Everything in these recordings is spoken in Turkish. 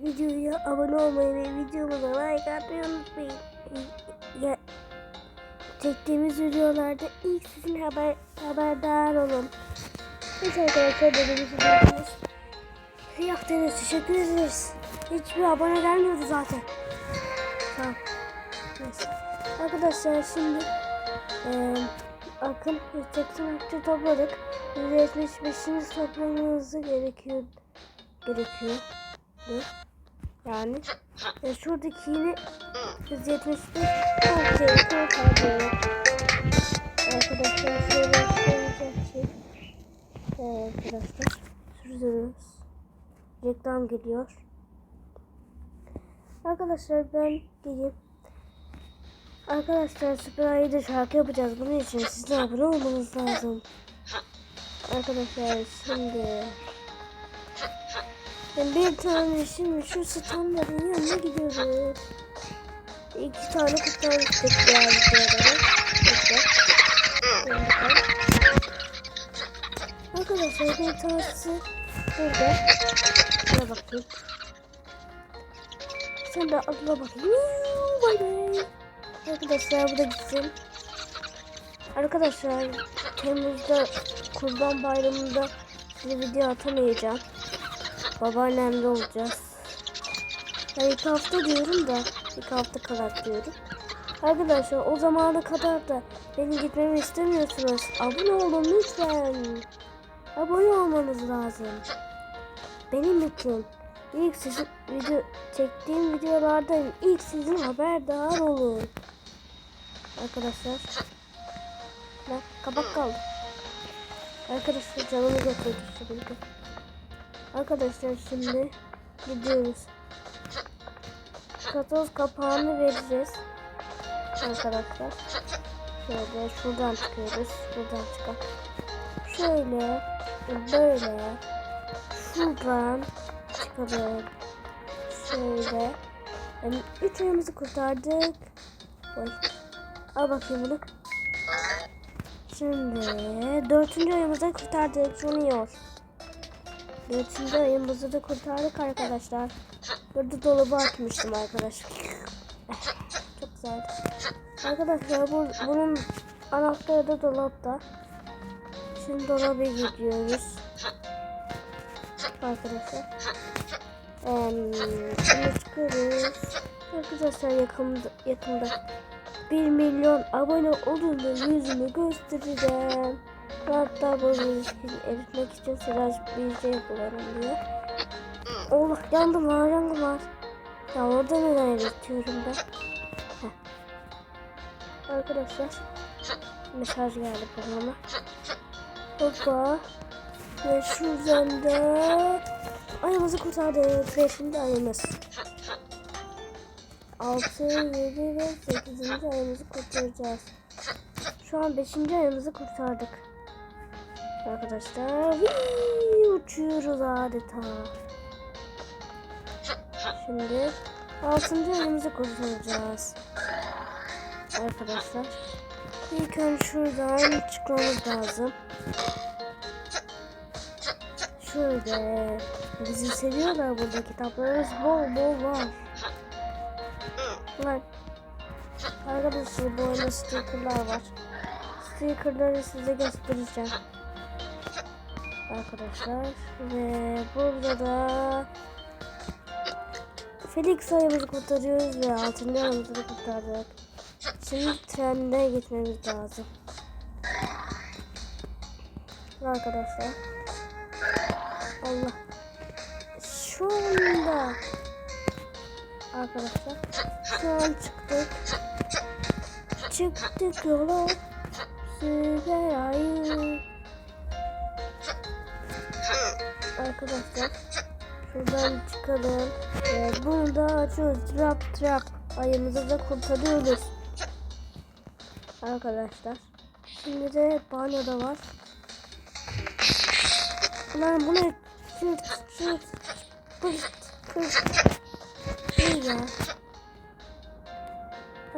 videoya abone olmayı ve videomuza like atmayı unutmayın. Ya, çektiğimiz videolarda ilk sizin haber, haberdar olun. Evet arkadaşlar dediğimiz izlediniz. Yaptığınız teşekkür ederiz. Hiçbir abone gelmiyordu zaten. Tamam. Neyse. Arkadaşlar şimdi eee akım 183 topladık. 175. toplamamız gerekiyor. Gerekiyor. Yani e, şuradaki yine 175 çok şey çok fazla. Arkadaşlar şöyle şey. Evet arkadaşlar sürdürüyoruz. Reklam geliyor. Arkadaşlar ben gideyim. Arkadaşlar Süper Ayı'da şarkı yapacağız. Bunun için sizin abone olmanız lazım. Arkadaşlar şimdi ben bir tane şimdi şu standların yanına gidiyoruz. İki tane diğer videoları. Bekle. Şimdi bakalım. Arkadaşlar bir tanesi burada. Şuna bakayım. Sen de adına bakayım. Bay bay. Arkadaşlar bu da gitsin. Arkadaşlar Temmuz'da Kurban Bayramı'nda size video atamayacağım. Babaannemde olacağız. Yani iki hafta diyorum da iki hafta kadar diyorum. Arkadaşlar o zamana kadar da benim gitmemi istemiyorsunuz. Abone olun lütfen. Abone olmanız lazım. Benim için ilk sizin video çektiğim videolardan ilk sizin haberdar olun. Arkadaşlar. Bak kabak kaldı. Arkadaşlar canımı götürdü şimdi. Arkadaşlar şimdi gidiyoruz. Katoz kapağını vereceğiz. Arkadaşlar. Şöyle şuradan çıkıyoruz. Buradan çıkalım. Şöyle böyle şuradan çıkalım. Şöyle. Yani üç ayımızı kurtardık. Oy. Al bakayım bunu. Şimdi dördüncü ayımızı kurtardık. Junior. Dördüncü ayımızı da kurtardık arkadaşlar. Burada dolabı atmıştım arkadaşlar. Çok güzeldi. Arkadaşlar bu, bunun anahtarı da dolapta. Şimdi dolaba gidiyoruz. Arkadaşlar. Ee, şimdi çıkıyoruz. Arkadaşlar yakında, yakında 1 milyon abone olun da yüzümü göstereceğim. Hatta bu ilişkini eritmek için sıraç bir şey kullanırım diye. Allah yandım var yandım var. Ya orada neden eritiyorum ben? Heh. Arkadaşlar mesaj geldi bana. Hoppa. Ve şuradan da ayımızı kurtardık. Beşinci ayımız. 6, 7 ve 8. ayımızı kurtaracağız. Şu an 5. ayımızı kurtardık. Arkadaşlar Whee! uçuyoruz adeta. Şimdi 6. ayımızı kurtaracağız. Arkadaşlar ilk önce şuradan çıkmamız lazım. Şöyle bizi seviyorlar burada kitaplarımız bol bol var. Var. Arkadaşlar bu oyunda stickerlar var. Stickerları size göstereceğim. Arkadaşlar ve burada da Felix ayımızı kurtarıyoruz ve altıncı ayımızı kurtardık. Şimdi trende gitmemiz lazım. Arkadaşlar. Allah. Şu anda arkadaşlar şu an çıktık. Çıktık yola. Süper ayı. Arkadaşlar şuradan çıkalım. Ve bunu da açıyoruz. Trap trap. Ayımızı da kurtarıyoruz. Arkadaşlar. Şimdi de banyoda var. Lan bu ne? Çıt çıt. İyi ya.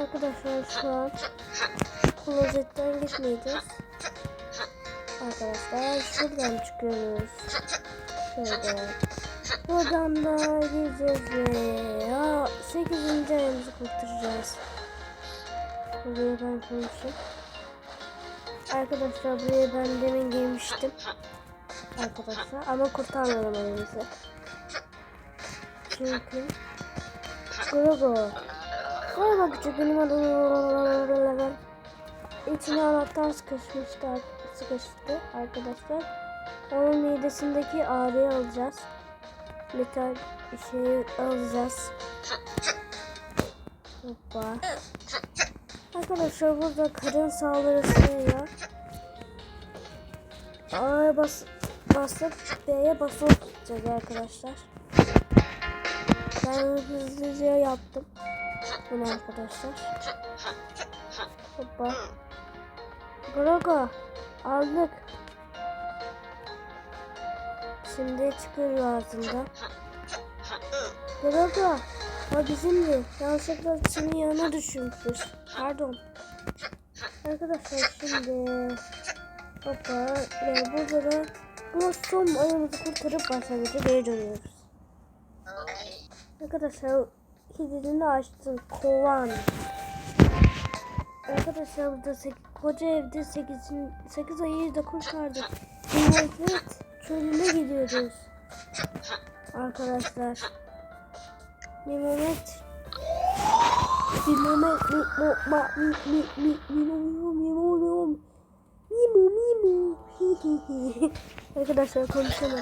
Arkadaşlar şu an klozetten gitmeyeceğiz. Arkadaşlar şuradan çıkıyoruz. Şöyle. Buradan da gireceğiz ve ya 8. ayımızı kurtaracağız. Buraya ben koymuşum. Arkadaşlar buraya ben demin girmiştim. Arkadaşlar ama kurtarmadım ayımızı. Çünkü Grogo. Grogo küçük benim adım. İçine anahtar sıkışmıştı, sıkıştı arkadaşlar. Onun midesindeki ağrıyı alacağız. Metal şeyi alacağız. Hoppa. Arkadaşlar burada karın saldırısı ya. A'ya bas basıp B'ye basıp gideceğiz arkadaşlar. Ben hızlıca yaptım. Bunu arkadaşlar. Hoppa. Grogo aldık. Şimdi çıkıyor ağzından. Grogo o bizimdi. Yanlışlıkla senin yanına düşürmüşüz. Pardon. Arkadaşlar şimdi Hoppa ve burada da bu son ayımızı kurtarıp başlangıca geri dönüyoruz. Arkadaşlar kilidini açtım. Kovan. Arkadaşlar burada sek- koca evde 8, 8 ayı da kurtardık. Evet, çölüne gidiyoruz. Arkadaşlar. Mimomet. Mimomet. Mimomet. Mimomet. Mimomet. Mimo mimo. Arkadaşlar konuşalım.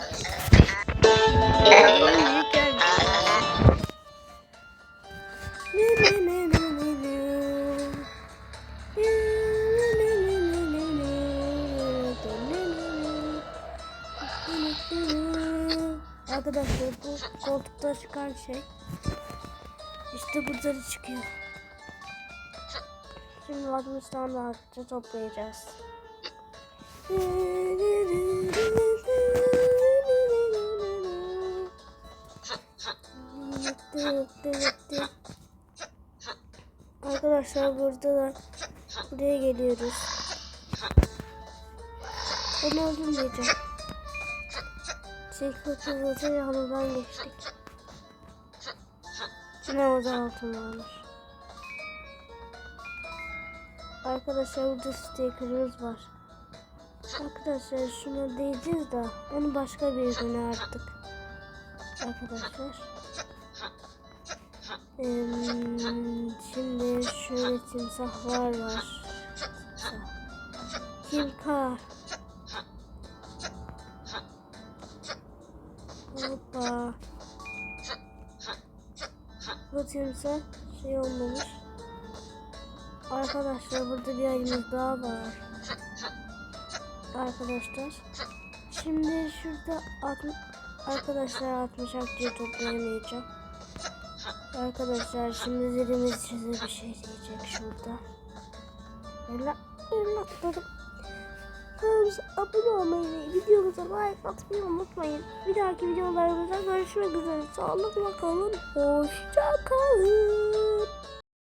Arkadaşlar bu koltukta çıkan şey işte burada da çıkıyor. Şimdi 60 tane daha toplayacağız. Arkadaşlar burada da buraya geliyoruz. Onu öldürmeyeceğim. Çekmece hızlı yanından geçtik. Yine orada altın varmış. Arkadaşlar burada sticker'ımız var. Arkadaşlar şuna değeceğiz de onu başka bir güne artık. Arkadaşlar. Ee, şimdi şöyle timsahlar var. Timsah. Hoppa. Bu timsah şey olmamış. Arkadaşlar burada bir ayımız daha var arkadaşlar. Şimdi şurada arkadaşlar 60 akçe toplayamayacağım. Arkadaşlar şimdi zilimiz size bir şey diyecek şurada. Evlat, evlatlarım. Kanalımıza abone olmayı ve videomuza like atmayı unutmayın. Bir dahaki videolarımızda görüşmek üzere. Sağlıkla kalın. Hoşça kalın.